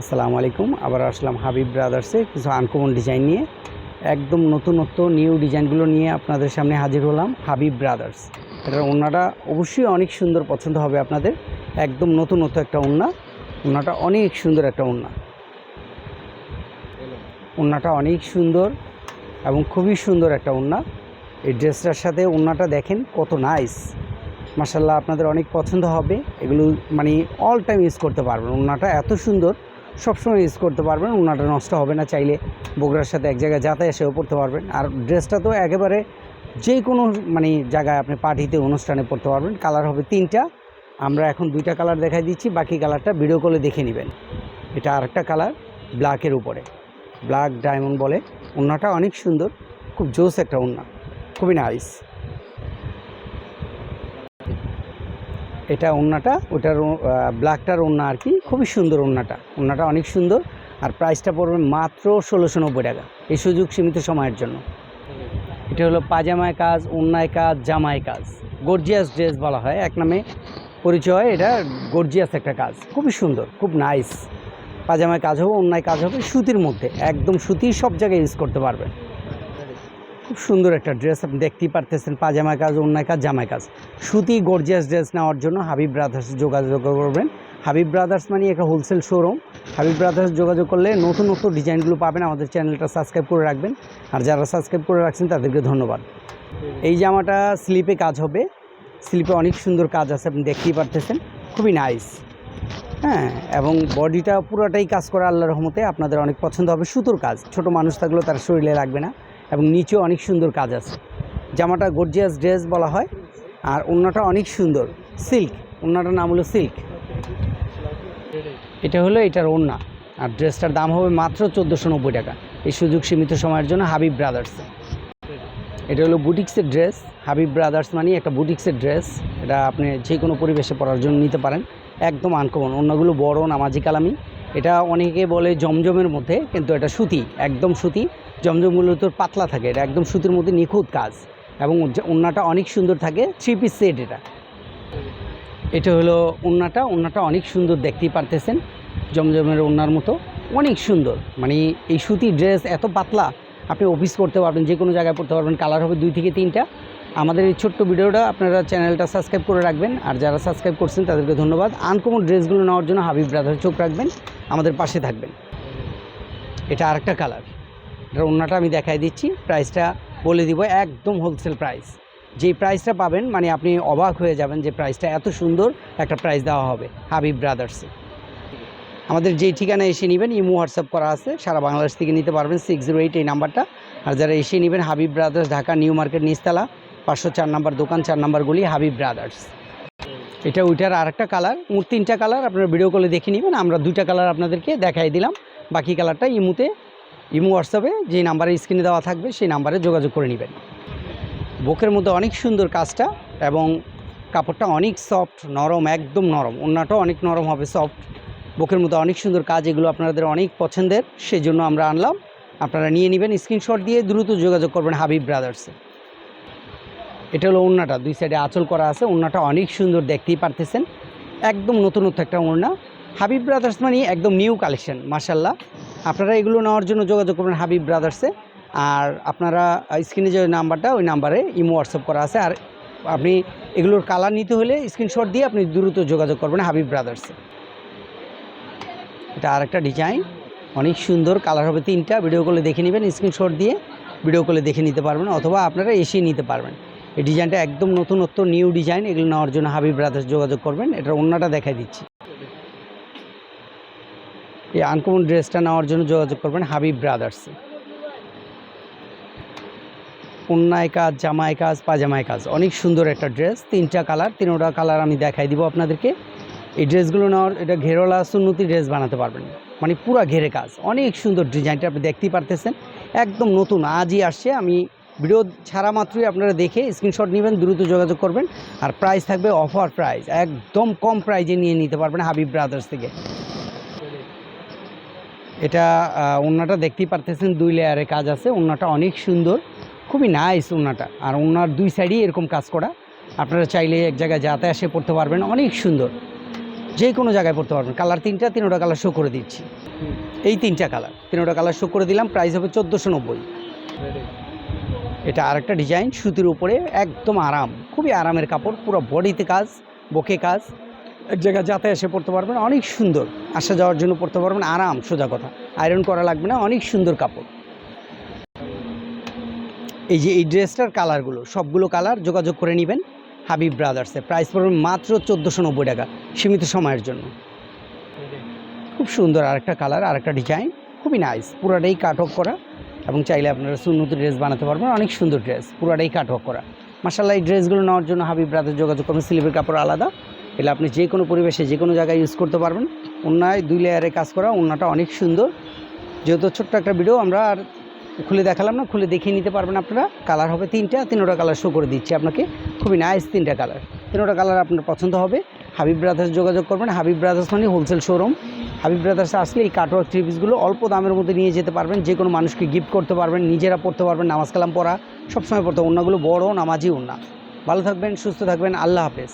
আসসালামু আলাইকুম। আবার আসলাম হাবিব ব্রাদার্সে কিছু আনকমন ডিজাইন নিয়ে। একদম নতুনত্ব নিউ ডিজাইনগুলো নিয়ে আপনাদের সামনে হাজির হলাম হাবিব ব্রাদার্স এটার ওড়নাটা অবশ্যই অনেক সুন্দর পছন্দ হবে আপনাদের। একদম নতুনত্ব একটা ওড়না ওড়নাটা অনেক সুন্দর একটা ওড়না ওড়নাটা অনেক সুন্দর এবং খুবই সুন্দর একটা ওড়না এই ড্রেসটার সাথে ওড়নাটা দেখেন কত নাইস মাসাল্লাহ আপনাদের অনেক পছন্দ হবে। এগুলো মানে অল টাইম ইউজ করতে পারবেন। ওড়নাটা এত সুন্দর। সবসময় ইউজ করতে পারবেন ওড়নাটা নষ্ট হবে না, চাইলে বগুড়ার সাথে এক জায়গায় যাতায়াত এসেও পড়তে পারবেন। আর ড্রেসটা তো একেবারে যে কোনো মানে জায়গায় আপনি পার্টিতে, অনুষ্ঠানে পড়তে পারবেন। কালার হবে তিনটা। আমরা এখন দুইটা কালার দেখাই দিচ্ছি, বাকি কালারটা ভিডিও কলে দেখে নেবেন। এটা আরেকটা কালার, ব্ল্যাকের উপরে। ব্ল্যাক ডায়মন্ড বলে। ওড়নাটা অনেক সুন্দর, খুব জোস একটা ওড়না খুবই নাইস। এটা ওড়নাটা ওটার ব্ল্যাকটার ওড়না আর কি, খুবই সুন্দর ওড়নাটা ওড়নাটা অনেক সুন্দর, আর প্রাইসটা পড়বে মাত্র ষোলোশো নব্বই টাকা, এই সুযোগ সীমিত সময়ের জন্য। এটা হলো পাজামায় কাজ ওড়নায় কাজ, জামায় কাজ। গর্জিয়াস ড্রেস বলা হয়, এক নামে পরিচয়, এটা গর্জিয়াস একটা কাজ, খুবই সুন্দর, খুব নাইস। পাজামায় কাজ হবে অন্যায় কাজ হবে, সুতির মধ্যে, একদম সুতির সব জায়গায় ইউজ করতে পারবেন। খুব সুন্দর একটা ড্রেস আপনি দেখতেই পারতেছেন, পাজামা কাজ অন্যায় কাজ, জামাই কাজ। সুতি গর্জিয়াস ড্রেস নেওয়ার জন্য হাবিব ব্রাদার্স যোগাযোগ করবেন। হাবিব ব্রাদার্স মানে একটা হোলসেল শোরুম হাবিব ব্রাদার্স যোগাযোগ করলে নতুন নতুন ডিজাইনগুলো পাবেন। আমাদের চ্যানেলটা সাবস্ক্রাইব করে রাখবেন। আর যারা সাবস্ক্রাইব করে রাখছেন, তাদেরকে ধন্যবাদ। এই জামাটা স্লিপে কাজ হবে। স্লিপে অনেক সুন্দর কাজ আছে, আপনি দেখতেই পারতেছেন। খুবই নাইস হ্যাঁ এবং বডিটা পুরোটাই কাজ করা আল্লাহর রহমতে। আপনাদের অনেক পছন্দ হবে সুতোর কাজ। ছোট মানুষ থাকলেও তার শরীরে লাগবে না। এবং নিচেও অনেক সুন্দর কাজ আছে। জামাটা গর্জিয়াস ড্রেস বলা হয়, আর ওড়নাটা অনেক সুন্দর। সিল্ক ওড়নাটার নাম হলো সিল্ক এটা হলো এটার ওড়না, আর ড্রেসটার দাম হবে মাত্র চোদ্দোশো নব্বই টাকা। এই সুযোগ সীমিত সময়ের জন্য হাবিব ব্রাদার্সে এটা হলো বুটিক্সের ড্রেস হাবিব ব্রাদার্স মানে একটা বুটিক্সের ড্রেস এটা আপনি যে কোনো পরিবেশে পরার জন্য নিতে পারেন। একদম আনকমন অন্যগুলো বড়, নামাজি কালামি। এটা অনেকে বলে জমজমের মধ্যে, কিন্তু এটা সুতি, একদম সুতি। জমজমগুলো তো পাতলা থাকে, এটা একদম সুতির মধ্যে নিখুঁত কাজ এবং ওন্নাটা অনেক সুন্দর থাকে থ্রি পিস সেট এটা। এটা হলো ওন্নাটা ওন্নাটা অনেক সুন্দর দেখতেই পারতেছেন, জমজমের ওন্নার মতো, অনেক সুন্দর। মানে এই সুতির ড্রেস এত পাতলা, আপনি অফিস করতে পারবেন, যে কোনো জায়গায় পড়তে পারবেন কালার হবে দুই থেকে তিনটা। আমাদের এই ছোট্ট ভিডিওটা আপনারা চ্যানেলটা সাবস্ক্রাইব করে রাখবেন, আর যারা সাবস্ক্রাইব করছেন, তাদেরকে ধন্যবাদ। আনকমন ড্রেসগুলো নেওয়ার জন্য হাবিব ব্রাদার চোখ রাখবেন, আমাদের পাশে থাকবেন। এটা আরেকটা কালার এটার অন্যটা আমি দেখাই দিচ্ছি প্রাইসটা বলে দিব একদম হোলসেল প্রাইস যেই প্রাইসটা পাবেন মানে আপনি অবাক হয়ে যাবেন যে প্রাইসটা এত সুন্দর একটা প্রাইস দেওয়া হবে হাবিব ব্রাদার্সে আমাদের যেই ঠিকানায় এসে নেবেন, ইমো হোয়াটসঅ্যাপ করা আছে, সারা বাংলাদেশ থেকে নিতে পারবেন সিক্স জিরো এইট এই নাম্বারটা। আর যারা এসে নেবেন হাবিব ব্রাদার্স ঢাকা নিউ মার্কেট নিচতলা, পাঁচশো চার নাম্বার দোকান, চার নাম্বারগুলি হাবিব ব্রাদার্স এটা ওইটার আরেকটা কালার মোট তিনটা কালার আপনারা ভিডিও কলে দেখে নেবেন, আমরা দুইটা কালার আপনাদেরকে দেখাই দিলাম, বাকি কালারটা ইমুতে ইমো হোয়াটসঅ্যাপে যে নাম্বারে স্ক্রিনে দেওয়া থাকবে সেই নাম্বারে যোগাযোগ করে নেবেন। বুকের মধ্যে অনেক সুন্দর কাজটা এবং কাপড়টা অনেক সফট, নরম, একদম নরম। ওড়নাটাও অনেক নরম হবে, সফট। বুকের মধ্যে অনেক সুন্দর কাজ, এগুলো আপনাদের অনেক পছন্দের সেই জন্য আমরা আনলাম। আপনারা নিয়ে নেবেন, স্ক্রিনশট দিয়ে দ্রুত যোগাযোগ করবেন হাবিব ব্রাদার্সে এটা হলো ওড়নাটা, দুই সাইডে আঁচল করা আছে, ওড়নাটা অনেক সুন্দর দেখতেই পারতেছেন। একদম নতুনত্ব একটা ওড়না। হাবিব ব্রাদার্স মানে একদম নিউ কালেকশন মাসাল্লাহ আপনারা এগুলো নেওয়ার জন্য যোগাযোগ করবেন হাবিব ব্রাদার্সে আর আপনারা স্ক্রিনে যে নাম্বারটা, ওই নাম্বারে ইমো হোয়াটসঅ্যাপ করা আছে। আর আপনি এগুলোর কালার নিতে হলে স্ক্রিনশট দিয়ে আপনি দ্রুত যোগাযোগ করবেন হাবিব ব্রাদার্সে এটা আরেকটা ডিজাইন অনেক সুন্দর কালার হবে তিনটা। ভিডিও কলে দেখে নেবেন স্ক্রিনশট দিয়ে ভিডিও কলে দেখে নিতে পারবেন অথবা আপনারা এসেই নিতে পারবেন। এই ডিজাইনটা একদম নতুনত্ব নিউ ডিজাইন এগুলো নেওয়ার জন্য হাবিব ব্রাদার্স যোগাযোগ করবেন। এটার অন্যটা দেখাই দিচ্ছি। এই আনকমন ড্রেসটা নেওয়ার জন্য যোগাযোগ করবেন হাবিব ব্রাদার্সে। অন্যায় কাজ, জামায় কাজ, পাজামায় কাজ, অনেক সুন্দর একটা ড্রেস, তিনটা কালার, তিনোটা কালার আমি দেখাই দিব আপনাদেরকে। এই ড্রেসগুলো নেওয়ার, এটা ঘেরোলা সুন্নতি ড্রেস বানাতে পারবেন মানে পুরো ঘেরে কাজ, অনেক সুন্দর ডিজাইনটা আপনি দেখতেই পারতেছেন, একদম নতুন, আজই আসছে, আমি ভিডিও ছাড়া মাত্রই আপনারা দেখে স্ক্রিনশট নেবেন, দ্রুত যোগাযোগ করবেন, আর প্রাইস থাকবে অফার প্রাইস একদম কম প্রাইজে নিয়ে নিতে পারবেন হাবিব ব্রাদার্স থেকে। এটা আহ, ওড়নাটা দেখতেই পারতেছেন দুই লেয়ারে কাজ আছে। ওড়নাটা অনেক সুন্দর খুবই নাইস ওড়নাটা আর ওড়নার দুই সাইডেই এরকম কাজ করা। আপনারা চাইলে এক জায়গায় যাতায়াত এসে পড়তে পারবেন অনেক সুন্দর। যে কোনো জায়গায় পড়তে পারবেন। কালার তিনটা তিনোটা কালার শো করে দিচ্ছি। এই তিনটা কালার তিনোটা কালার শো করে দিলাম প্রাইস হবে চোদ্দোশো নব্বই। এটা আরেকটা ডিজাইন সুতির উপরে একদম আরাম। খুবই আরামের কাপড় পুরো বডিতে কাজ বকে কাজ। এক জায়গায় যাতে এসে পড়তে পারবেন। অনেক সুন্দর। আসা যাওয়ার জন্য পড়তে পারবেন। আরাম, সোজা কথা। আয়রন করা লাগবে না। অনেক সুন্দর কাপড়। এই যে এই ড্রেসটার কালারগুলো, সবগুলো কালার যোগাযোগ করে নেবেন হাবিব ব্রাদার্সে। প্রাইস পড়বে মাত্র চোদ্দোশো নব্বই টাকা, সীমিত সময়ের জন্য। খুব সুন্দর আরেকটা কালার, আরেকটা ডিজাইন। খুবই নাইস। পুরাটাই কাট অফ করা। এবং চাইলে আপনারা সুন্নত ড্রেস বানাতে পারবেন। অনেক সুন্দর ড্রেস। পুরাটাই অফ করা। মাসাল্লাহ এই ড্রেসগুলো নেওয়ার জন্য হাবিব ব্রাদার যোগাযোগ করবেন। স্লিপের কাপড় আলাদা। এলে আপনি যে কোনো পরিবেশে যে কোনো জায়গায় ইউজ করতে পারবেন। অন্যায় দুই লেয়ারে কাজ করা অন্যটা অনেক সুন্দর। যেহেতু ছোট্ট একটা ভিডিও আমরা আর খুলে দেখালাম না, খুলে দেখিয়ে নিতে পারবেন আপনারা। কালার হবে তিনটা, তিনোটা কালার শো করে দিচ্ছি আপনাকে। খুবই নাইস তিনটা কালার তিনোটা কালার আপনার পছন্দ হবে। হাবিব ব্রাদার্স যোগাযোগ করবেন। হাবিব ব্রাদার্স মানে হোলসেল শোরুম হাবিব ব্রাদার্সে আসলে এই কাটওয়ার্ক থ্রি পিসগুলো অল্প দামের মধ্যে নিয়ে যেতে পারবেন। যে কোনো মানুষকে গিফট করতে পারবেন, নিজেরা পড়তে পারবেন নামাজ কালাম পড়া। সবসময় পড়তে অন্যগুলো বড়, নামাজি অন্য ভালো থাকবেন, সুস্থ থাকবেন। আল্লাহ হাফেজ।